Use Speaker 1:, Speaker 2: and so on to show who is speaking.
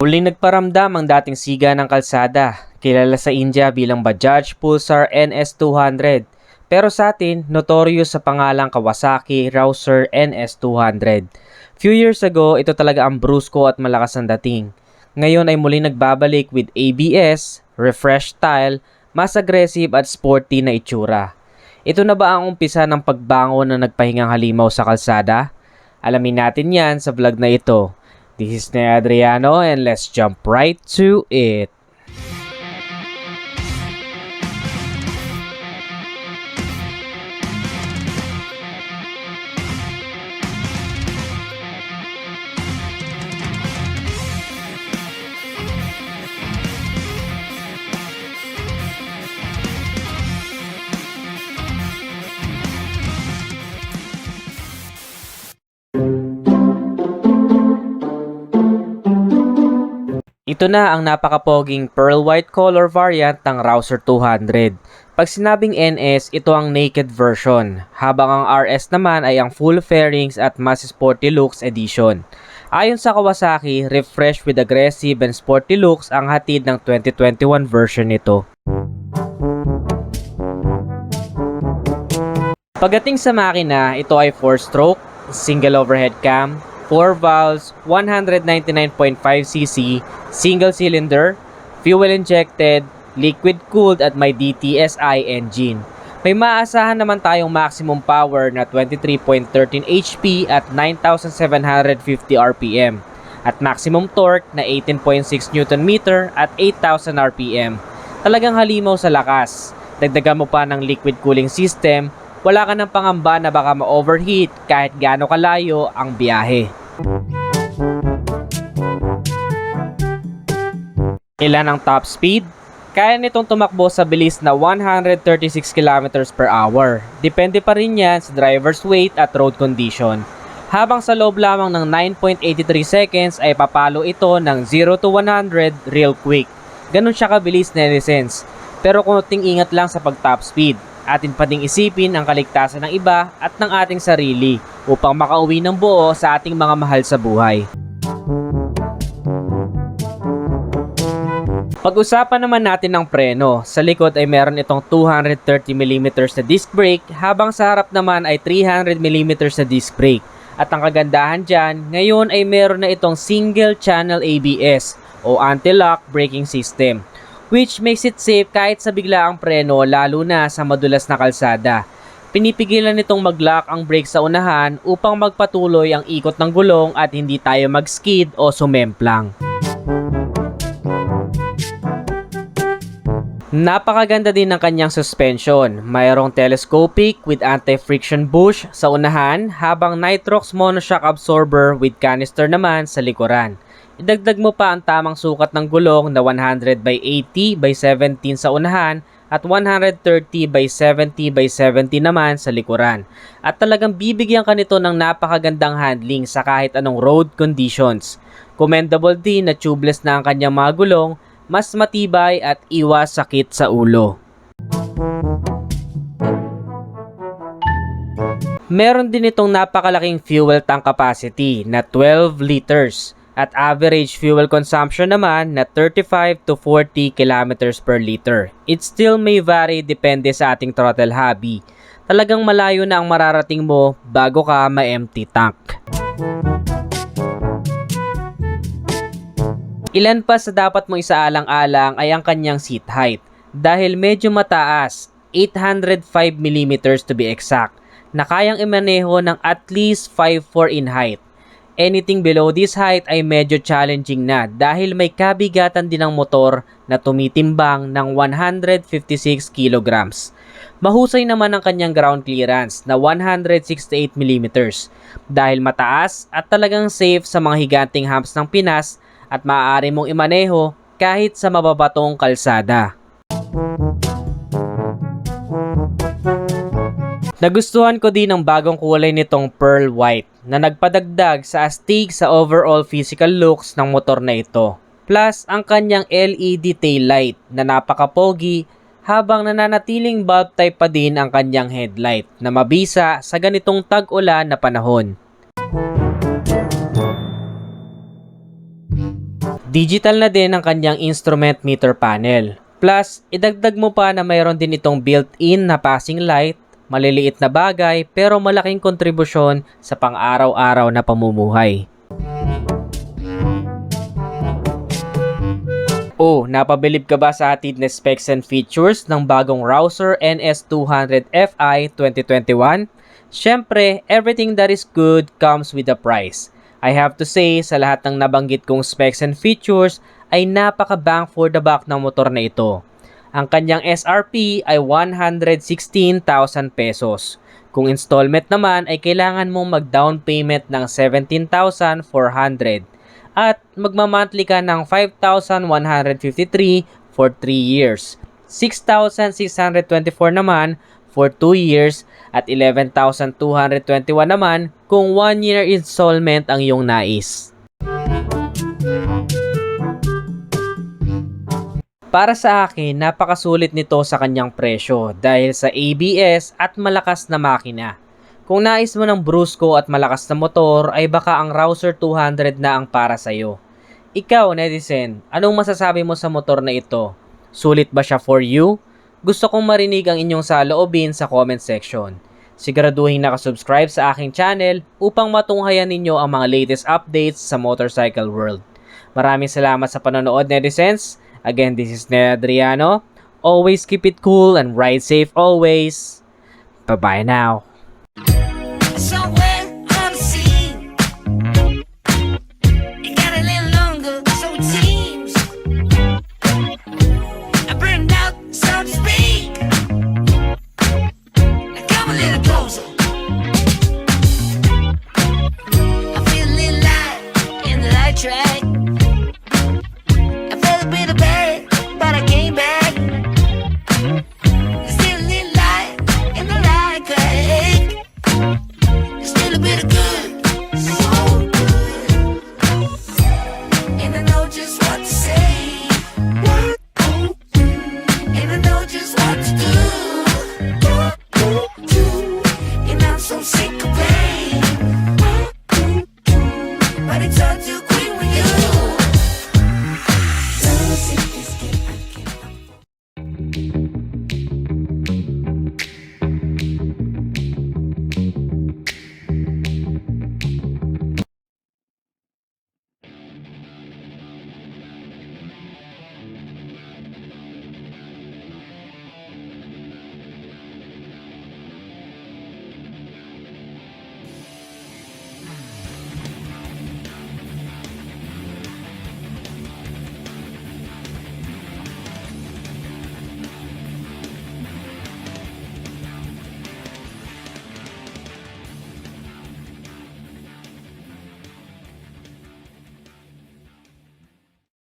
Speaker 1: Muling nagparamdam ang dating siga ng kalsada, kilala sa India bilang Bajaj Pulsar NS200. Pero sa atin, notorious sa pangalang Kawasaki Rouser NS200. Few years ago, ito talaga ang brusko at malakas ang dating. Ngayon ay muling nagbabalik with ABS, refresh style, mas aggressive at sporty na itsura. Ito na ba ang umpisa ng pagbango na nagpahingang halimaw sa kalsada? Alamin natin yan sa vlog na ito. This is Nea Adriano and let's jump right to it. Ito na ang napakapoging pearl white color variant ng Rouser 200. Pag sinabing NS, ito ang naked version, habang ang RS naman ay ang full fairings at mas sporty looks edition. Ayon sa Kawasaki, refreshed with aggressive and sporty looks ang hatid ng 2021 version nito. Pagdating sa makina, ito ay 4-stroke, single overhead cam, 4 valves, 199.5cc, single cylinder, fuel injected, liquid cooled at may DTSI engine. May maasahan naman tayong maximum power na 23.13 HP at 9,750 RPM at maximum torque na 18.6 Nm at 8,000 RPM. Talagang halimaw sa lakas. Dagdagan mo pa ng liquid cooling system, wala ka ng pangamba na baka ma-overheat kahit gaano kalayo ang biyahe. Ilan ang top speed? Kaya nitong tumakbo sa bilis na 136 km per hour. Depende pa rin yan sa driver's weight at road condition. Habang sa loob lamang ng 9.83 seconds ay papalo ito ng 0 to 100 real quick. Ganun siya kabilis na license. Pero kunting ingat lang sa pag top speed. Atin pa ding isipin ang kaligtasan ng iba at ng ating sarili upang makauwi ng buo sa ating mga mahal sa buhay. Pag-usapan naman natin ng preno. Sa likod ay meron itong 230mm na disc brake habang sa harap naman ay 300mm na disc brake. At ang kagandahan dyan, ngayon ay meron na itong single channel ABS o anti-lock braking system which makes it safe kahit sa biglaang preno lalo na sa madulas na kalsada. Pinipigilan nitong mag-lock ang brake sa unahan upang magpatuloy ang ikot ng gulong at hindi tayo mag-skid o sumemplang. Napakaganda din ng kanyang suspension. Mayroong telescopic with anti-friction bush sa unahan habang nitrox monoshock absorber with canister naman sa likuran. Idagdag mo pa ang tamang sukat ng gulong na 100 by 80 by 17 sa unahan at 130 by 70 by 70 naman sa likuran. At talagang bibigyan ka nito ng napakagandang handling sa kahit anong road conditions. Commendable din na tubeless na ang kanyang mga gulong mas matibay at iwas sakit sa ulo. Meron din itong napakalaking fuel tank capacity na 12 liters at average fuel consumption naman na 35 to 40 kilometers per liter. It still may vary depende sa ating throttle hobby. Talagang malayo na ang mararating mo bago ka ma-empty tank. Ilan pa sa dapat mong isaalang-alang ay ang kanyang seat height dahil medyo mataas, 805mm to be exact, na kayang imaneho ng at least 5'4 in height. Anything below this height ay medyo challenging na dahil may kabigatan din ang motor na tumitimbang ng 156 kilograms. Mahusay naman ang kanyang ground clearance na 168mm dahil mataas at talagang safe sa mga higanting humps ng Pinas at maaari mong imaneho kahit sa mababatong kalsada. Nagustuhan ko din ang bagong kulay nitong pearl white na nagpadagdag sa astig sa overall physical looks ng motor na ito. Plus, ang kanyang LED tail light na napakapogi habang nananatiling bulb type pa din ang kanyang headlight na mabisa sa ganitong tag-ulan na panahon. Digital na din ang kanyang instrument meter panel. Plus, idagdag mo pa na mayroon din itong built-in na passing light, maliliit na bagay pero malaking kontribusyon sa pang-araw-araw na pamumuhay. Oh, napabilib ka ba sa hatid na specs and features ng bagong Rouser NS200 Fi 2021? Siyempre, everything that is good comes with a price. I have to say, sa lahat ng nabanggit kong specs and features, ay napaka-bang for the buck ng motor na ito. Ang kanyang SRP ay 116,000 pesos. Kung installment naman ay kailangan mong mag-down payment ng 17,400 at magmamonthly ka ng 5,153 for 3 years. 6,624 naman for 2 years at 11,221 naman kung 1 year installment ang iyong nais. Para sa akin, napakasulit nito sa kanyang presyo dahil sa ABS at malakas na makina. Kung nais mo ng brusco at malakas na motor ay baka ang Rouser 200 na ang para sa'yo. Ikaw, netizen, anong masasabi mo sa motor na ito? Sulit ba siya for you? Gusto kong marinig ang inyong saloobin sa comment section. Siguraduhin nakasubscribe sa aking channel upang matunghayan ninyo ang mga latest updates sa motorcycle world. Maraming salamat sa panonood, netizens. Again, this is Ned Adriano. Always keep it cool and ride safe always. Bye-bye now.
Speaker 2: sidetracked. I fell a bit of bad, but I came back. Still a little light in the light crack. Still a bit of good, so good. And I know just what to say.